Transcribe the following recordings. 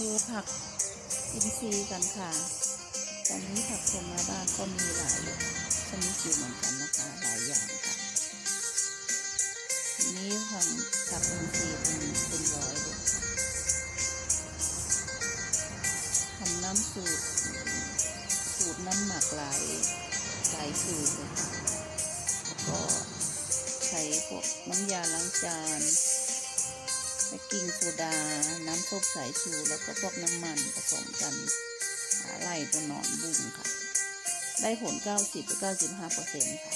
ดูผักอินทรีย์กันค่ะ ตอนนี้ผักสวนมาบ้านก็มีหลายชนิดอยู่เหมือนกันนะคะหลายอย่างค่ะ นี้ผักผักอินทรีย์เป็นเป็นร้อยเลยค่ะทำน้ำสูตร สูตรน้ำหมักหลายหลายสูตรเลยค่ะแล้วก็ใช้พวกน้ำยาล้างจาน เบกกิ้งโซดา น้ำส้มสายชู แล้วก็พวกน้ำมันผสมกันไล่ตัวหนอนบุ้งค่ะ ได้ผล 90 95เปอร์เซ็นต์ค่ะ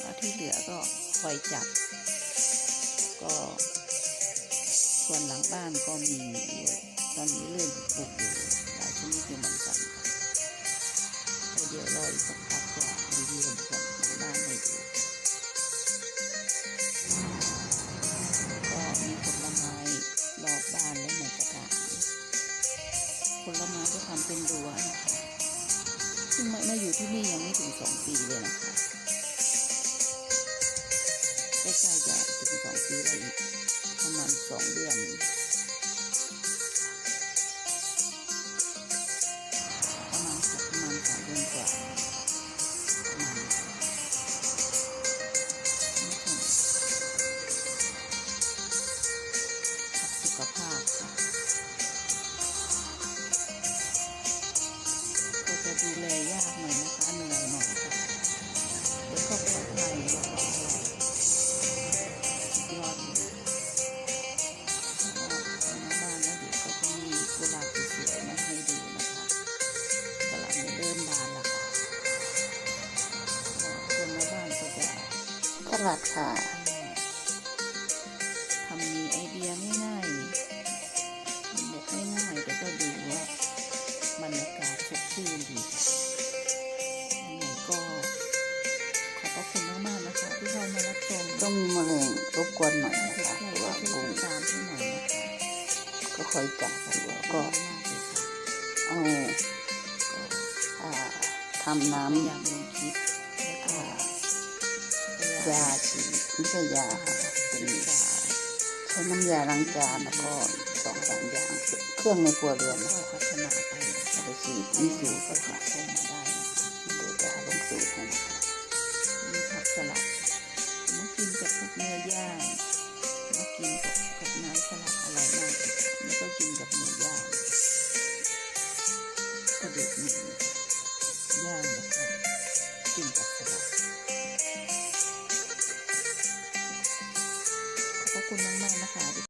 แล้วที่เหลือก็คอยจับ ก็ส่วนหลังบ้านก็มีอยู่ตอนนี้เริ่มปลูกอยู่หลายชนิดอยู่เหมือนกันค่ะเดี๋ยวรออีกสัก ผลไม้ก็ทำเป็นรั้วนะคะซึ่งมามาอยู่ที่นี่ยังไม่ถึงสองปีเลยนะคะใกล้ๆจะถึงสองปีแล้วอีกประมาณสองเดือน ดูแลยากหน่อยนะคะเหนื่อยหน่อยค่ะเดี๋ยวก็ปลอดภัยแล้วอร่อยสุดยอดเลยก็เข้ามาบ้านแล้วเดี๋ยวก็จะมีกุหลาบสวยๆมาให้ดูนะคะกำลังเริ่มบานและค่ะก็คนมาบ้านก็จะสลัดค่ะ ก็คอยจับแล้วก็เอาทำน้พยายามลงคลิปแล้วก็พยาฉีดไม่ใช่ยาค่ะเป็นศึกษาใช้น้ำยาล้างจานแล้วก็สองสามอย่างเครื่องในครัวเรือนนะคะพัฒนาไปเอาไปฉีดมีนี่สูสูตรก็ค่ะสะสมาได้นะคะเดี๋ยวจะลงสูตรให้นะคะมีผักสลัดมากินกับพวกเนื้อย่างมากินกับกับน้ำสลัดอร่อยมากเลยค่ะ กินกับหมูย่างกระดูกหมูย่างแล้วก็กินกับสลัดขอบคุณมากๆนะคะ